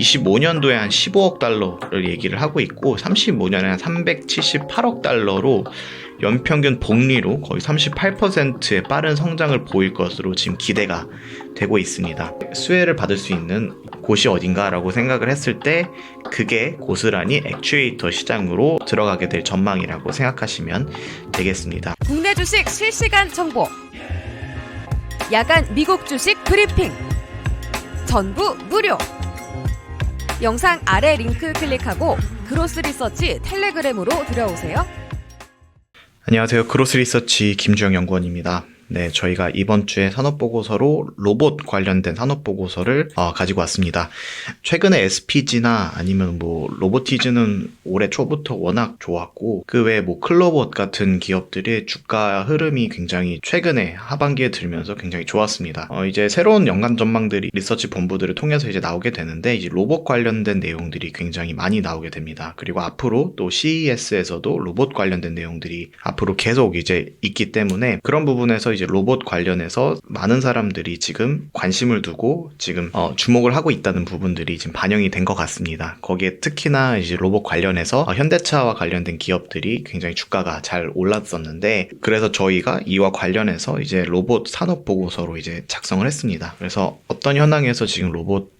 25년도에 한 15억 달러를 얘기를 하고 있고 35년에 한 378억 달러로 연평균 복리로 거의 38%의 빠른 성장을 보일 것으로 지금 기대가 되고 있습니다. 수혜를 받을 수 있는 곳이 어딘가라고 생각을 했을 때 그게 고스란히 액추에이터 시장으로 들어가게 될 전망이라고 생각하시면 되겠습니다. 국내 주식 실시간 정보. 야간 미국 주식 브리핑. 전부 무료. 영상 아래 링크 클릭하고 그로스 리서치 텔레그램으로 들어오세요. 안녕하세요. 그로스 리서치 김주영 연구원입니다. 네, 저희가 이번 주에 산업보고서로 로봇 관련된 산업보고서를 어, 가지고 왔습니다. 최근에 SPG나 아니면 뭐 로보티즈는 올해 초부터 워낙 좋았고 그 외에 뭐 클로봇 같은 기업들의 주가 흐름이 굉장히 최근에 하반기에 들면서 굉장히 좋았습니다. 어, 이제 새로운 연간 전망들이 리서치 본부들을 통해서 이제 나오게 되는데 이제 로봇 관련된 내용들이 굉장히 많이 나오게 됩니다. 그리고 앞으로 또 CES에서도 로봇 관련된 내용들이 앞으로 계속 이제 있기 때문에 그런 부분에서 이제 로봇 관련해서 많은 사람들이 지금 관심을 두고 지금 어, 주목을 하고 있다는 부분들이 지금 반영이 된 것 같습니다. 거기에 특히나 이제 로봇 관련해서 어, 현대차와 관련된 기업들이 굉장히 주가가 잘 올랐었는데 그래서 저희가 이와 관련해서 이제 로봇 산업 보고서로 이제 작성을 했습니다. 그래서 어떤 현황에서 지금 로봇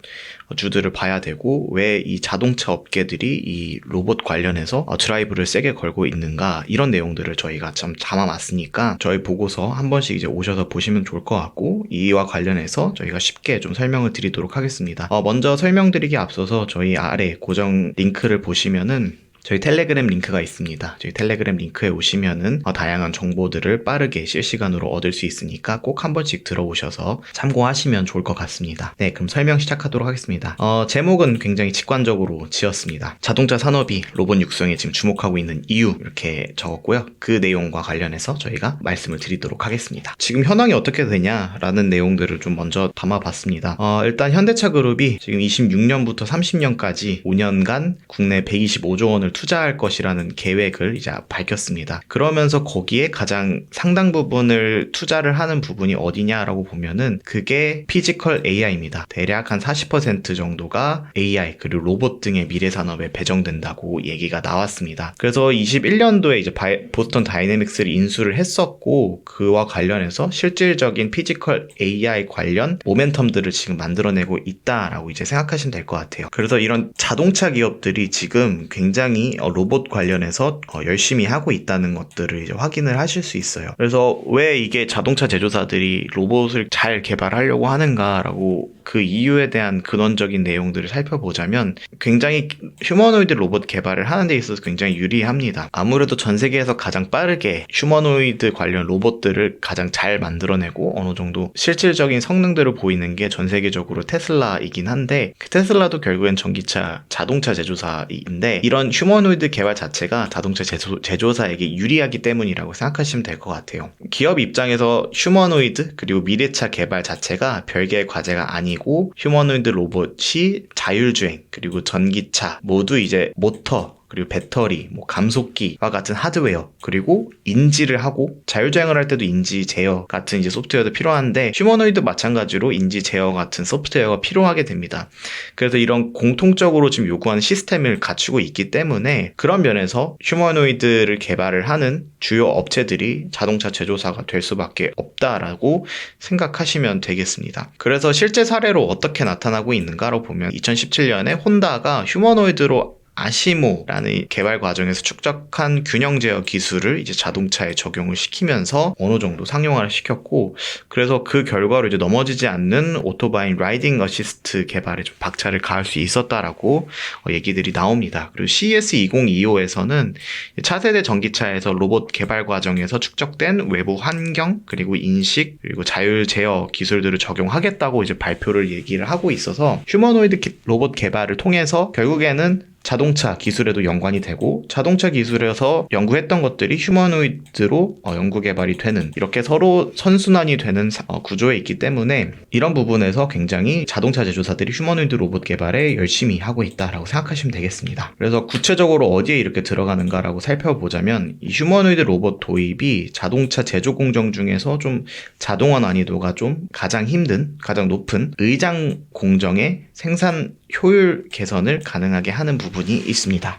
주들을 봐야 되고 왜 이 자동차 업계들이 이 로봇 관련해서 어, 드라이브를 세게 걸고 있는가 이런 내용들을 저희가 좀 담아놨으니까 저희 보고서 한 번씩 이제 오셔서 보시면 좋을 것 같고 이와 관련해서 저희가 쉽게 좀 설명을 드리도록 하겠습니다. 어, 먼저 설명드리기 앞서서 저희 아래 고정 링크를 보시면은 저희 텔레그램 링크가 있습니다. 저희 텔레그램 링크에 오시면은 어, 다양한 정보들을 빠르게 실시간으로 얻을 수 있으니까 꼭 한 번씩 들어오셔서 참고하시면 좋을 것 같습니다. 네, 그럼 설명 시작하도록 하겠습니다. 어, 제목은 굉장히 직관적으로 지었습니다. 자동차 산업이 로봇 육성에 지금 주목하고 있는 이유 이렇게 적었고요. 그 내용과 관련해서 저희가 말씀을 드리도록 하겠습니다. 지금 현황이 어떻게 되냐라는 내용들을 좀 먼저 담아봤습니다. 어, 일단 현대차 그룹이 지금 26년부터 30년까지 5년간 국내 125조 원을 투자할 것이라는 계획을 이제 밝혔습니다. 그러면서 거기에 가장 상당 부분을 투자를 하는 부분이 어디냐라고 보면은 그게 피지컬 AI입니다. 대략 한 40% 정도가 AI 그리고 로봇 등의 미래 산업에 배정된다고 얘기가 나왔습니다. 그래서 21년도에 이제 바이- 보스턴 다이내믹스를 인수를 했었고 그와 관련해서 실질적인 피지컬 AI 관련 모멘텀들을 지금 만들어내고 있다라고 이제 생각하시면 될 것 같아요. 그래서 이런 자동차 기업들이 지금 굉장히 어, 로봇 관련해서 어, 열심히 하고 있다는 것들을 이제 확인을 하실 수 있어요. 그래서 왜 이게 자동차 제조사들이 로봇을 잘 개발하려고 하는가라고 그 이유에 대한 근원적인 내용들을 살펴보자면 굉장히 휴머노이드 로봇 개발을 하는 데 있어서 굉장히 유리합니다. 아무래도 전 세계에서 가장 빠르게 휴머노이드 관련 로봇들을 가장 잘 만들어내고 어느 정도 실질적인 성능들을 보이는 게 전 세계적으로 테슬라이긴 한데 그 테슬라도 결국엔 전기차 자동차 제조사인데 이런 휴머 노이드 개발 자체가 자동차 제조, 제조 사에게 유리하기 때문이라고 생각하시면 될 것 같아요. 기업 입장에서 휴머노이드 그리고 미래차 개발 자체가 별개의 과제가 아니고 휴머노이드 로봇이 자율주행 그리고 전기차 모두 이제 모터 그리고 배터리, 뭐 감속기와 같은 하드웨어, 그리고 인지를 하고 자율주행을 할 때도 인지 제어 같은 이제 소프트웨어도 필요한데 휴머노이드 마찬가지로 인지 제어 같은 소프트웨어가 필요하게 됩니다. 그래서 이런 공통적으로 지금 요구하는 시스템을 갖추고 있기 때문에 그런 면에서 휴머노이드를 개발을 하는 주요 업체들이 자동차 제조사가 될 수밖에 없다라고 생각하시면 되겠습니다. 그래서 실제 사례로 어떻게 나타나고 있는가로 보면 2017년에 혼다가 휴머노이드로 아시모라는 개발 과정에서 축적한 균형 제어 기술을 이제 자동차에 적용을 시키면서 어느 정도 상용화를 시켰고 그래서 그 결과로 이제 넘어지지 않는 오토바이 라이딩 어시스트 개발에 좀 박차를 가할 수 있었다라고 어, 얘기들이 나옵니다. 그리고 CES 2025에서는 차세대 전기차에서 로봇 개발 과정에서 축적된 외부 환경 그리고 인식 그리고 자율 제어 기술들을 적용하겠다고 이제 발표를 얘기를 하고 있어서 휴머노이드 기- 로봇 개발을 통해서 결국에는 자동차 기술에도 연관이 되고 자동차 기술에서 연구했던 것들이 휴머노이드로 어, 연구 개발이 되는 이렇게 서로 선순환이 되는 사- 어, 구조에 있기 때문에 이런 부분에서 굉장히 자동차 제조사들이 휴머노이드 로봇 개발에 열심히 하고 있다라고 생각하시면 되겠습니다. 그래서 구체적으로 어디에 이렇게 들어가는가라고 살펴보자면 이 휴머노이드 로봇 도입이 자동차 제조 공정 중에서 좀 자동화 난이도가 좀 가장 힘든 가장 높은 의장 공정의 생산 효율 개선을 가능하게 하는 부분이 있습니다.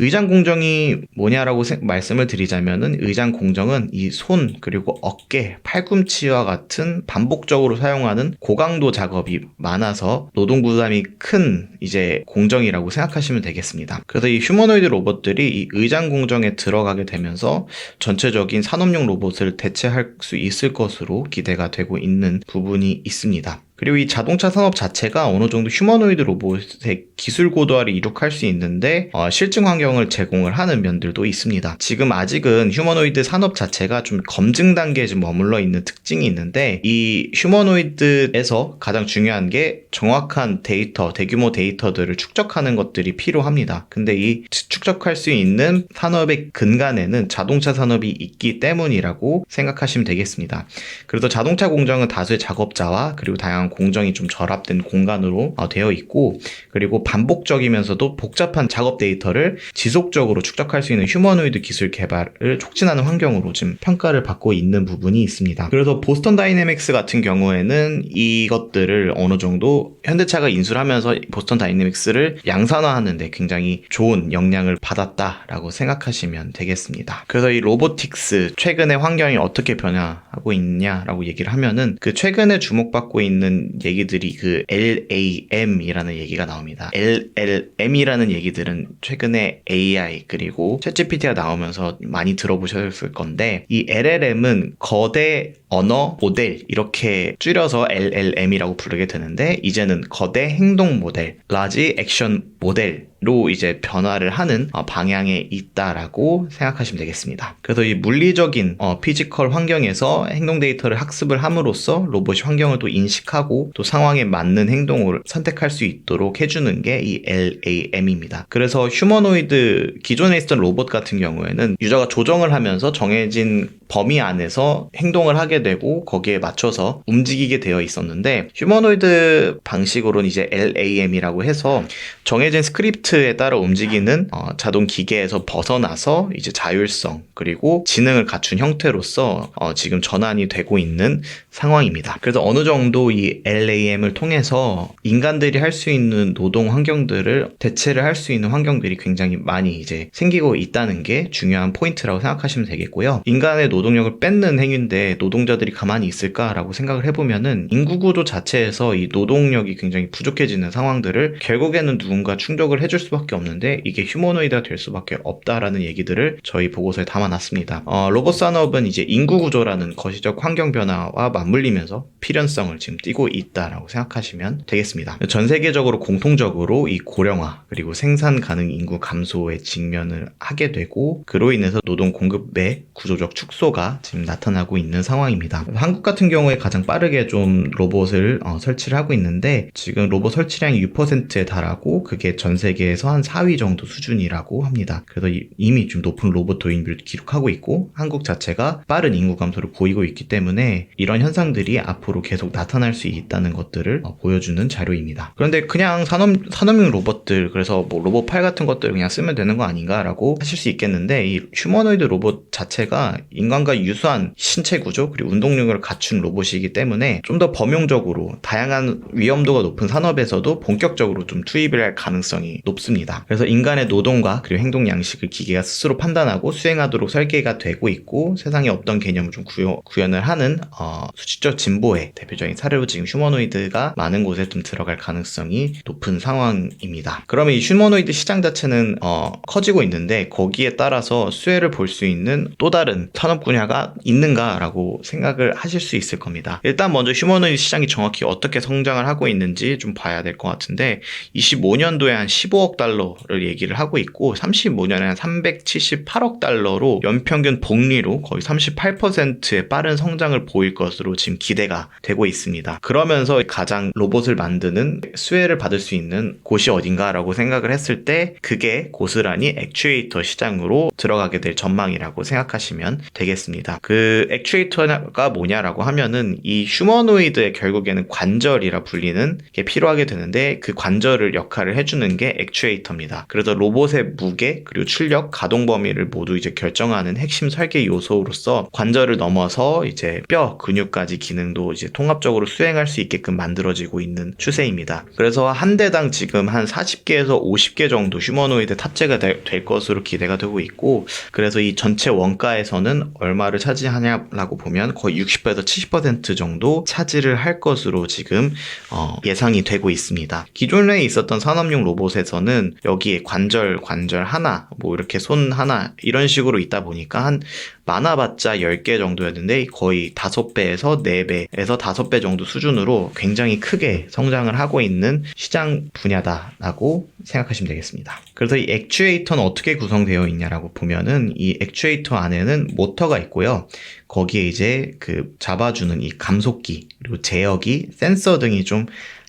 의장 공정이 뭐냐라고 세- 말씀을 드리자면은 의장 공정은 이 손 그리고 어깨, 팔꿈치와 같은 반복적으로 사용하는 고강도 작업이 많아서 노동 부담이 큰 이제 공정이라고 생각하시면 되겠습니다. 그래서 이 휴머노이드 로봇들이 이 의장 공정에 들어가게 되면서 전체적인 산업용 로봇을 대체할 수 있을 것으로 기대가 되고 있는 부분이 있습니다. 그리고 이 자동차 산업 자체가 어느 정도 휴머노이드 로봇의 기술 고도화를 이룩할 수 있는데 어, 실증 환경을 제공을 하는 면들도 있습니다. 지금 아직은 휴머노이드 산업 자체가 좀 검증 단계에 좀 머물러 있는 특징이 있는데 이 휴머노이드에서 가장 중요한 게 정확한 데이터, 대규모 데이터들을 축적하는 것들이 필요합니다. 근데 이 축적할 수 있는 산업의 근간에는 자동차 산업이 있기 때문이라고 생각하시면 되겠습니다. 그래서 자동차 공정은 다수의 작업자와 그리고 다양한 공정이 좀 결합된 공간으로 어, 되어 있고 그리고 반복적이면서도 복잡한 작업 데이터를 지속적으로 축적할 수 있는 휴머노이드 기술 개발을 촉진하는 환경으로 지금 평가를 받고 있는 부분이 있습니다. 그래서 보스턴 다이내믹스 같은 경우에는 이것들을 어느 정도 현대차가 인수하면서 보스턴 다이내믹스를 양산화하는데 굉장히 좋은 영향을 받았다라고 생각하시면 되겠습니다. 그래서 이 로보틱스 최근의 환경이 어떻게 변화하고 있냐라고 얘기를 하면은 그 최근에 주목받고 있는 얘기들이 그 LAM이라는 얘기가 나옵니다. LLM이라는 얘기들은 최근에 AI 그리고 챗GPT가 나오면서 많이 들어보셨을 건데 이 LLM은 거대 언어 모델 이렇게 줄여서 LLM이라고 부르게 되는데 이제는 거대 행동 모델, 라지 액션 모델로 이제 변화를 하는 어, 방향에 있다라고 생각하시면 되겠습니다. 그래서 이 물리적인 어, 피지컬 환경에서 행동 데이터를 학습을 함으로써 로봇이 환경을 또 인식하고 또 상황에 맞는 행동을 선택할 수 있도록 해주는 게 이 LAM입니다. 그래서 휴머노이드 기존에 있었던 로봇 같은 경우에는 유저가 조정을 하면서 정해진 범위 안에서 행동을 하게 되고 거기에 맞춰서 움직이게 되어 있었는데 휴머노이드 방식으로는 이제 LAM이라고 해서 정해진 스크립트에 따라 움직이는 어, 자동 기계에서 벗어나서 이제 자율성 그리고 지능을 갖춘 형태로서 어, 지금 전환이 되고 있는 상황입니다. 그래서 어느 정도 이 LAM을 통해서 인간들이 할 수 있는 노동 환경들을 대체를 할 수 있는 환경들이 굉장히 많이 이제 생기고 있다는 게 중요한 포인트라고 생각하시면 되겠고요. 인간의 노동력을 뺏는 행위인데 노동 자들이 가만히 있을까라고 생각을 해보면은 인구 구조 자체에서 이 노동력이 굉장히 부족해지는 상황들을 결국에는 누군가 충족을 해줄 수밖에 없는데 이게 휴머노이드가 될 수밖에 없다라는 얘기들을 저희 보고서에 담아놨습니다. 어, 로봇 산업은 이제 인구 구조라는 거시적 환경 변화와 맞물리면서 필연성을 지금 띠고 있다라고 생각하시면 되겠습니다. 전 세계적으로 공통적으로 이 고령화 그리고 생산 가능 인구 감소에 직면을 하게 되고 그로 인해서 노동 공급의 구조적 축소가 지금 나타나고 있는 상황입니다. 한국 같은 경우에 가장 빠르게 좀 로봇을 어, 설치를 하고 있는데 지금 로봇 설치량이 6%에 달하고 그게 전 세계에서 한 4위 정도 수준이라고 합니다. 그래서 이- 이미 좀 높은 로봇 도입률 기록하고 있고 한국 자체가 빠른 인구 감소를 보이고 있기 때문에 이런 현상들이 앞으로 계속 나타날 수 있다는 것들을 어, 보여주는 자료입니다. 그런데 그냥 산업 산업용 로봇들 그래서 뭐 로봇 팔 같은 것들 그냥 쓰면 되는 거 아닌가라고 하실 수 있겠는데 이 휴머노이드 로봇 자체가 인간과 유사한 신체 구조 그리고 운동력을 갖춘 로봇이기 때문에 좀 더 범용적으로 다양한 위험도가 높은 산업에서도 본격적으로 좀 투입을 할 가능성이 높습니다. 그래서 인간의 노동과 그리고 행동 양식을 기계가 스스로 판단하고 수행하도록 설계가 되고 있고 세상에 없던 개념을 좀 구현, 구현을 하는 어, 수치적 진보의 대표적인 사례로 지금 휴머노이드가 많은 곳에 좀 들어갈 가능성이 높은 상황입니다. 그러면 이 휴머노이드 시장 자체는 어, 커지고 있는데 거기에 따라서 수혜를 볼 수 있는 또 다른 산업 분야가 있는가라고 생각 을 하실 수 있을 겁니다. 일단 먼저 휴머노이드 시장이 정확히 어떻게 성장을 하고 있는지 좀 봐야 될 것 같은데 25년도에 한 15억 달러를 얘기를 하고 있고 35년에 한 378억 달러로 연평균 복리로 거의 38%의 빠른 성장을 보일 것으로 지금 기대가 되고 있습니다. 그러면서 가장 로봇을 만드는 수혜를 받을 수 있는 곳이 어딘가라고 생각을 했을 때 그게 고스란히 액추에이터 시장으로 들어가게 될 전망이라고 생각하시면 되겠습니다. 그 액추에이터 가 뭐냐라고 하면은 이 휴머노이드의 결국에는 관절이라 불리는 게 필요하게 되는데 그 관절을 역할을 해주는 게 액추에이터입니다. 그래서 로봇의 무게 그리고 출력 가동 범위를 모두 이제 결정하는 핵심 설계 요소로서 관절을 넘어서 이제 뼈 근육까지 기능도 이제 통합적으로 수행할 수 있게끔 만들어지고 있는 추세입니다. 그래서 한 대당 지금 한 40개에서 50개 정도 휴머노이드 탑재가 될, 될 것으로 기대가 되고 있고 그래서 이 전체 원가에서는 얼마를 차지하냐라고 보면 거의 60에서 70% 정도 차지를 할 것으로 지금 어, 예상이 되고 있습니다. 기존에 있었던 산업용 로봇에서는 여기에 관절 관절 하나 뭐 이렇게 손 하나 이런 식으로 있다 보니까 한 많아봤자 10개 정도였는데 거의 5배에서 4배에서 5배 정도 수준으로 굉장히 크게 성장을 하고 있는 시장 분야다라고 생각하시면 되겠습니다. 그래서 이 액추에이터는 어떻게 구성되어 있냐라고 보면은 이 액추에이터 안에는 모터가 있고요. 거기에 이제 그 잡아주는 이 감속기 그리고 제어기, 센서 등이 좀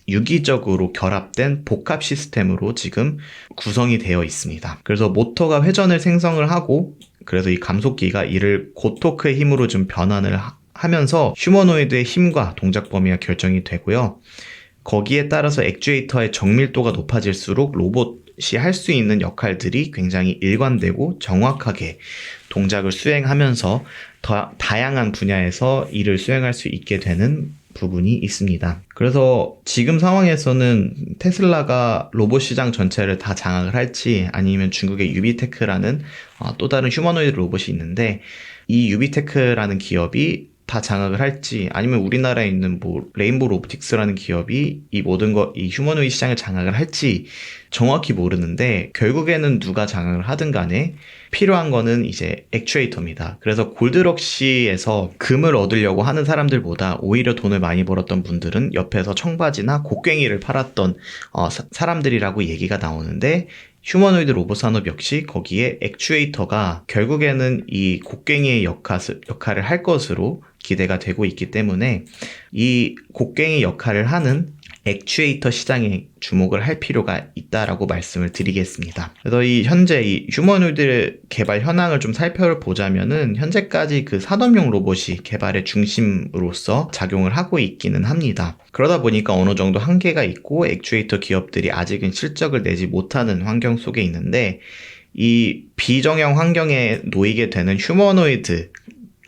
유기적으로 결합된 복합 시스템으로 지금 구성이 되어 있습니다. 그래서 모터가 회전을 생성을 하고 그래서 이 감속기가 이를 고토크의 힘으로 좀 변환을 하- 하면서 휴머노이드의 힘과 동작 범위가 결정이 되고요. 거기에 따라서 액추에이터의 정밀도가 높아질수록 로봇이 할 수 있는 역할들이 굉장히 일관되고 정확하게 동작을 수행하면서 더 다양한 분야에서 일을 수행할 수 있게 되는 부분이 있습니다. 그래서 지금 상황에서는 테슬라가 로봇 시장 전체를 다 장악을 할지 아니면 중국의 유비테크라는 어, 또 다른 휴머노이드 로봇이 있는데 이 유비테크라는 기업이 다 장악을 할지 아니면 우리나라에 있는 뭐 레인보 로보틱스라는 기업이 이 모든 거 이 휴머노이드 시장을 장악을 할지 정확히 모르는데 결국에는 누가 장악을 하든 간에 필요한 거는 이제 액추에이터입니다. 그래서 골드럭시에서 금을 얻으려고 하는 사람들보다 오히려 돈을 많이 벌었던 분들은 옆에서 청바지나 곡괭이를 팔았던 어, 사- 사람들이라고 얘기가 나오는데 휴머노이드 로봇 산업 역시 거기에 액추에이터가 결국에는 이 곡괭이의 역할을 할 것으로 기대가 되고 있기 때문에 이 곡괭이 역할을 하는 액추에이터 시장에 주목을 할 필요가 있다라고 말씀을 드리겠습니다. 그래서 이 현재 이 휴머노이드 개발 현황을 좀 살펴보자면은 현재까지 그 산업용 로봇이 개발의 중심으로서 작용을 하고 있기는 합니다. 그러다 보니까 어느 정도 한계가 있고 액추에이터 기업들이 아직은 실적을 내지 못하는 환경 속에 있는데 이 비정형 환경에 놓이게 되는 휴머노이드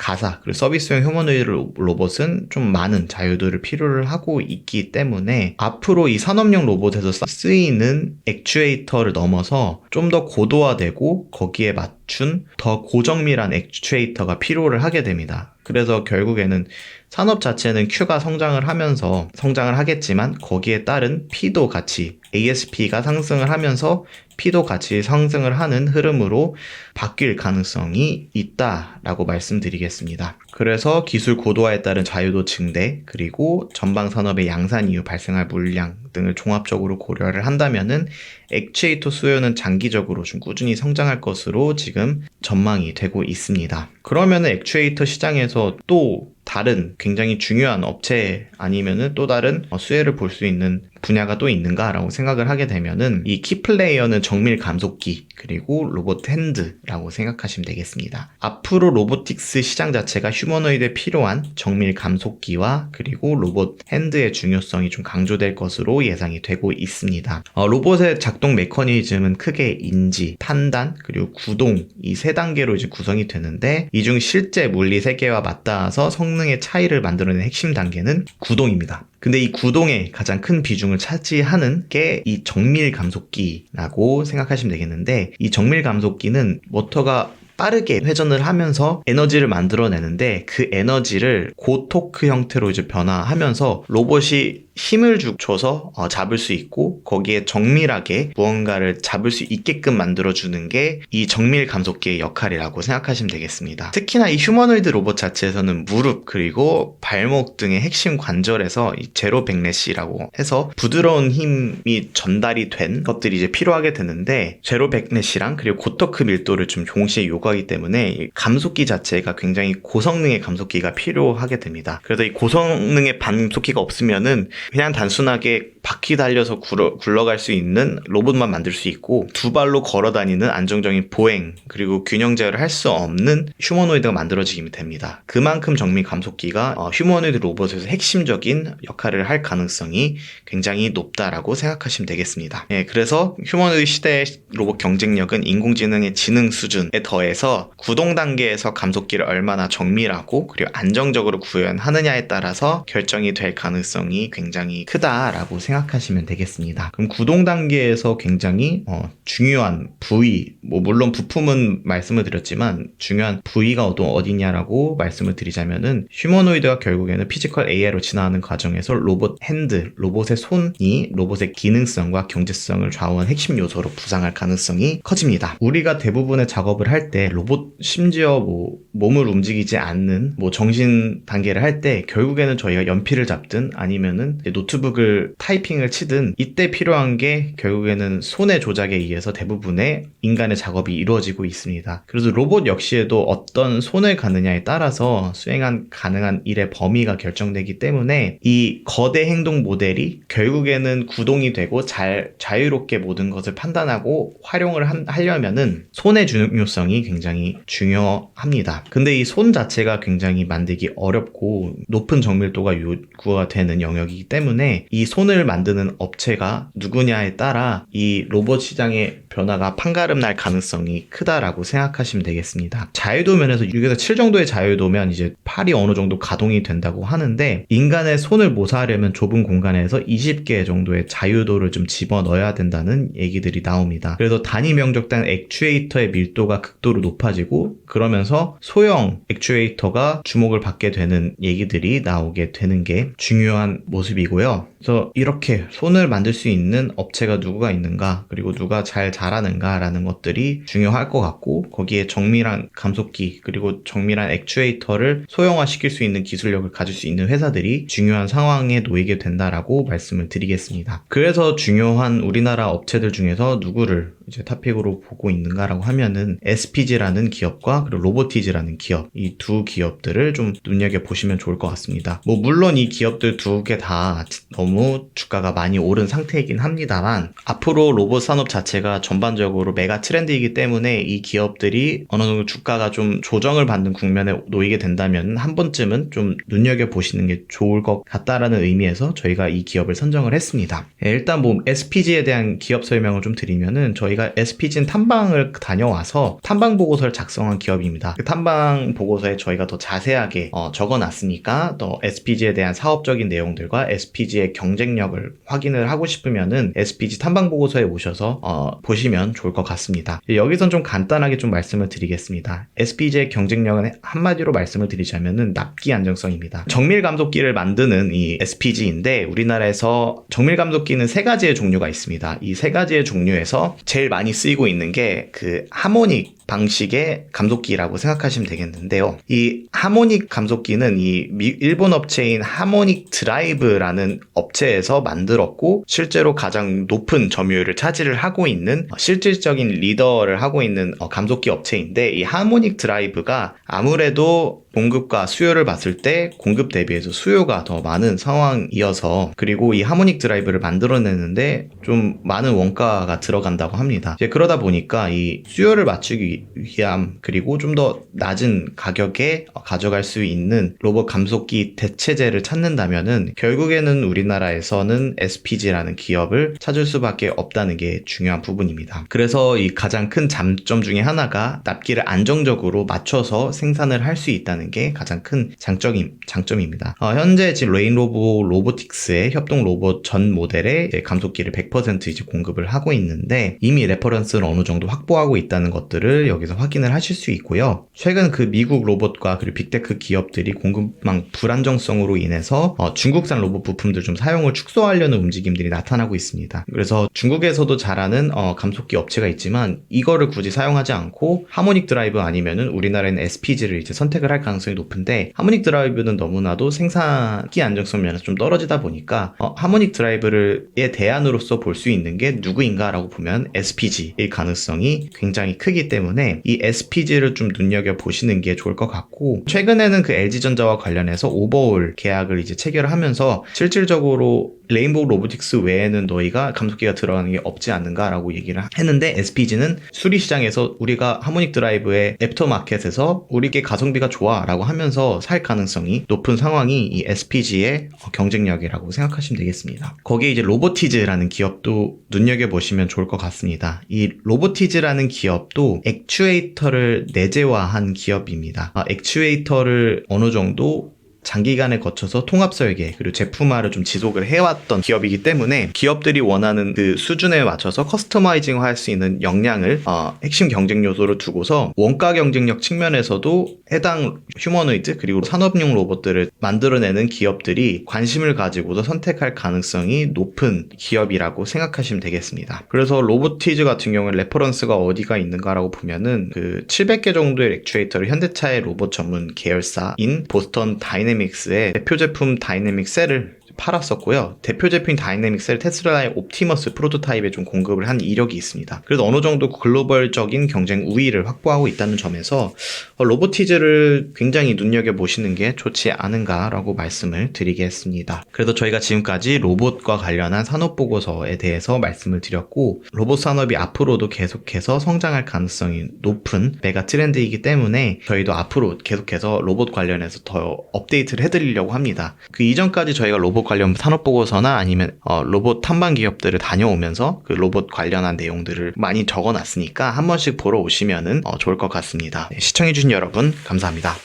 가사 그리고 서비스형 휴머노이드 로- 로봇은 좀 많은 자유도를 필요를 하고 있기 때문에 앞으로 이 산업용 로봇에서 쓰- 쓰이는 액추에이터를 넘어서 좀 더 고도화되고 거기에 맞춘 더 고정밀한 액추에이터가 필요를 하게 됩니다. 그래서 결국에는 산업 자체는 Q가 성장을 하면서 성장을 하겠지만 거기에 따른 P도 같이 ASP가 상승을 하면서 P도 같이 상승을 하는 흐름으로 바뀔 가능성이 있다라고 말씀드리겠습니다. 그래서 기술 고도화에 따른 자유도 증대 그리고 전방 산업의 양산 이후 발생할 물량 등을 종합적으로 고려를 한다면은 액추에이터 수요는 장기적으로 좀 꾸준히 성장할 것으로 지금 전망이 되고 있습니다. 그러면은 액추에이터 시장에서 또 다른 굉장히 중요한 업체 아니면은 또 다른 어, 수혜를 볼 수 있는 분야가 또 있는가라고 생각을 하게 되면은 이 키플레이어는 정밀 감속기 그리고 로봇 핸드 라고 생각하시면 되겠습니다. 앞으로 로보틱스 시장 자체가 휴머노이드에 필요한 정밀 감속기와 그리고 로봇 핸드의 중요성이 좀 강조될 것으로 예상이 되고 있습니다. 어, 로봇의 작동 메커니즘은 크게 인지, 판단, 그리고 구동 이 세 단계로 이제 구성이 되는데 이 중 실제 물리 세계와 맞닿아서 성능의 차이를 만들어내는 핵심 단계는 구동입니다. 근데 이 구동의 가장 큰 비중을 차지하는 게 이 정밀 감속기라고 생각하시면 되겠는데 이 정밀 감속기는 모터가 빠르게 회전을 하면서 에너지를 만들어내는데 그 에너지를 고토크 형태로 이제 변화하면서 로봇이 힘을 주- 줘서 어, 잡을 수 있고 거기에 정밀하게 무언가를 잡을 수 있게끔 만들어주는 게 이 정밀 감속기의 역할이라고 생각하시면 되겠습니다. 특히나 이 휴머노이드 로봇 자체에서는 무릎 그리고 발목 등의 핵심 관절에서 이 제로 백래시라고 해서 부드러운 힘이 전달이 된 것들이 이제 필요하게 되는데 제로 백래시랑 그리고 고토크 밀도를 좀 동시에 요구하기 때문에 이 감속기 자체가 굉장히 고성능의 감속기가 필요하게 됩니다. 그래서 이 고성능의 감속기가 없으면은 그냥 단순하게 바퀴 달려서 굴러, 굴러갈 수 있는 로봇만 만들 수 있고 두 발로 걸어 다니는 안정적인 보행 그리고 균형 제어를 할 수 없는 휴머노이드가 만들어지게 됩니다. 그만큼 정밀 감속기가 어, 휴머노이드 로봇에서 핵심적인 역할을 할 가능성이 굉장히 높다라고 생각하시면 되겠습니다. 예, 그래서 휴머노이드 시대의 로봇 경쟁력은 인공지능의 지능 수준에 더해서 구동 단계에서 감속기를 얼마나 정밀하고 그리고 안정적으로 구현하느냐에 따라서 결정이 될 가능성이 굉장히 크다라고 생각 하시면 되겠습니다. 그럼 구동 단계에서 굉장히 어, 중요한 부위, 뭐 물론 부품은 말씀을 드렸지만 중요한 부위가 또 어디냐라고 말씀을 드리자면은 휴머노이드가 결국에는 피지컬 AI로 진화하는 과정에서 로봇 핸드, 로봇의 손이 로봇의 기능성과 경제성을 좌우한 핵심 요소로 부상할 가능성이 커집니다. 우리가 대부분의 작업을 할 때 로봇 심지어 뭐 몸을 움직이지 않는 뭐 정신 단계를 할 때 결국에는 저희가 연필을 잡든 아니면은 노트북을 타 이핑을 치든 이때 필요한 게 결국에는 손의 조작에 의해서 대부분의 인간의 작업이 이루어지고 있습니다. 그래서 로봇 역시에도 어떤 손을 가느냐에 따라서 수행한 가능한 일의 범위가 결정되기 때문에 이 거대 행동 모델이 결국에는 구동이 되고 잘 자유롭게 모든 것을 판단하고 활용을 한- 하려면은 손의 중요성이 굉장히 중요합니다. 근데 이 손 자체가 굉장히 만들기 어렵고 높은 정밀도가 요구가 되는 영역이기 때문에 이 손을 만드는 업체가 누구냐에 따라 이 로봇 시장의 변화가 판가름 날 가능성이 크다라고 생각하시면 되겠습니다. 자유도 면에서 6에서 7 정도의 자유도면 이제 팔이 어느 정도 가동이 된다고 하는데 인간의 손을 모사하려면 좁은 공간에서 20개 정도의 자유도를 좀 집어 넣어야 된다는 얘기들이 나옵니다. 그래서 단위 명적당 액추에이터의 밀도가 극도로 높아지고 그러면서 소형 액추에이터가 주목을 받게 되는 얘기들이 나오게 되는 게 중요한 모습이고요. 그래서 이렇게 손을 만들 수 있는 업체가 누구가 있는가 그리고 누가 잘 잘하는가라는 것들이 중요할 것 같고 거기에 정밀한 감속기 그리고 정밀한 액추에이터를 소형화시킬 수 있는 기술력을 가질 수 있는 회사들이 중요한 상황에 놓이게 된다라고 말씀을 드리겠습니다. 그래서 중요한 우리나라 업체들 중에서 누구를 이제 타픽으로 보고 있는가라고 하면은 SPG라는 기업과 그리고 로보티즈라는 기업 이 두 기업들을 좀 눈여겨 보시면 좋을 것 같습니다. 뭐 물론 이 기업들 두 개 다 너무 주가가 많이 오른 상태이긴 합니다만 앞으로 로봇 산업 자체가 전반적으로 메가 트렌드이기 때문에 이 기업들이 어느 정도 주가가 좀 조정을 받는 국면에 놓이게 된다면 한 번쯤은 좀 눈여겨 보시는 게 좋을 것 같다라는 의미에서 저희가 이 기업을 선정을 했습니다. 예, 일단 뭐 SPG에 대한 기업 설명을 좀 드리면은 저희가 SPG는 탐방을 다녀와서 탐방 보고서를 작성한 기업입니다. 그 탐방 보고서에 저희가 더 자세하게 어, 적어놨으니까 또 SPG에 대한 사업적인 내용들과 SPG의 경쟁력을 확인을 하고 싶으면은 SPG 탐방 보고서에 오셔서 어, 보시면 좋을 것 같습니다. 여기선 좀 간단하게 좀 말씀을 드리겠습니다. SPG의 경쟁력은 한마디로 말씀을 드리자면은 납기 안정성입니다. 정밀 감속기를 만드는 이 SPG인데 우리나라에서 정밀 감속기는 세 가지의 종류가 있습니다. 이 세 가지의 종류에서 제일 많이 쓰이고 있는 게 그 하모닉 방식의 감속기라고 생각하시면 되겠는데요. 이 하모닉 감속기는 이 미- 일본 업체인 하모닉 드라이브라는 업체에서 만들었고 실제로 가장 높은 점유율을 차지를 하고 있는 어, 실질적인 리더를 하고 있는 어, 감속기 업체인데 이 하모닉 드라이브가 아무래도 공급과 수요를 봤을 때 공급 대비해서 수요가 더 많은 상황이어서 그리고 이 하모닉 드라이브를 만들어내는데 좀 많은 원가가 들어간다고 합니다. 이제 그러다 보니까 이 수요를 맞추기 위함 그리고 좀 더 낮은 가격에 가져갈 수 있는 로봇 감속기 대체제를 찾는다면은 결국에는 우리나라에서는 SPG라는 기업을 찾을 수밖에 없다는 게 중요한 부분입니다. 그래서 이 가장 큰 장점 중에 하나가 납기를 안정적으로 맞춰서 생산을 할 수 있다는 게 가장 큰 장점임, 장점입니다. 어, 현재 지금 레인로보 로보틱스의 협동 로봇 전 이제 감속기를 100% 이제 공급을 하고 있는데 이미 레퍼런스를 어느 정도 확보하고 있다는 것들을 여기서 확인을 하실 수 있고요. 최근 그 미국 로봇과 그리고 빅테크 기업들이 공급망 불안정성으로 인해서 어, 중국산 로봇 부품들 좀 사용을 축소하려는 움직임들이 나타나고 있습니다. 그래서 중국에서도 잘하는 어, 감속기 업체가 있지만 이거를 굳이 사용하지 않고 하모닉 드라이브 아니면은 우리나라에는 SPG를 이제 선택을 할 가능성이 높은데 하모닉 드라이브는 너무나도 생산기 안정성 면에서 좀 떨어지다 보니까 어, 하모닉 드라이브를의 대안으로서 볼 수 있는 게 누구인가라고 보면 SPG일 가능성이 굉장히 크기 때문에 때문에 이 SPG를 좀 눈여겨 보시는 게 좋을 것 같고 최근에는 그 LG전자와 관련해서 오버올 계약을 이제 체결하면서 실질적으로 레인보우 로보틱스 외에는 너희가 감속기가 들어가는 게 없지 않는가라고 얘기를 했는데 SPG는 수리 시장에서 우리가 하모닉 드라이브의 애프터마켓에서 우리게 가성비가 좋아라고 하면서 살 가능성이 높은 상황이 이 SPG의 경쟁력이라고 생각하시면 되겠습니다. 거기에 이제 로보티즈라는 기업도 눈여겨 보시면 좋을 것 같습니다. 이 로보티즈라는 기업도 액 추에이터를 내재화한 기업입니다. 아, 액추에이터를 어느 정도 장기간에 거쳐서 통합 설계 그리고 제품화를 좀 지속을 해왔던 기업이기 때문에 기업들이 원하는 그 수준에 맞춰서 커스터마이징 할 수 있는 역량을 어, 핵심 경쟁 요소로 두고서 원가 경쟁력 측면에서도 해당 휴머노이드 그리고 산업용 로봇들을 만들어내는 기업들이 관심을 가지고도 선택할 가능성이 높은 기업이라고 생각하시면 되겠습니다. 그래서 로보티즈 같은 경우에 레퍼런스가 어디가 있는가라고 보면은 그 700개 정도의 액추에이터를 현대차의 로봇 전문 계열사인 보스턴 다이내 믹스의 대표 제품 다이내믹 셀을 팔았었고요. 대표 제품인 다이내믹 셀 테슬라의 옵티머스 프로토타입에 좀 공급을 한 이력이 있습니다. 그래서 어느 정도 글로벌적인 경쟁 우위를 확보하고 있다는 점에서 어, 로보티즈를 굉장히 눈여겨 보시는 게 좋지 않은가라고 말씀을 드리겠습니다. 그래도 저희가 지금까지 로봇과 관련한 산업 보고서에 대해서 말씀을 드렸고 로봇 산업이 앞으로도 계속해서 성장할 가능성이 높은 메가 트렌드이기 때문에 저희도 앞으로 계속해서 로봇 관련해서 더 업데이트를 해드리려고 합니다. 그 이전까지 저희가 로봇 관련 산업 보고서나 아니면 어, 로봇 탐방 기업들을 다녀오면서 그 로봇 관련한 내용들을 많이 적어놨으니까 한 번씩 보러 오시면은 어, 좋을 것 같습니다. 네, 시청해주신 여러분 감사합니다.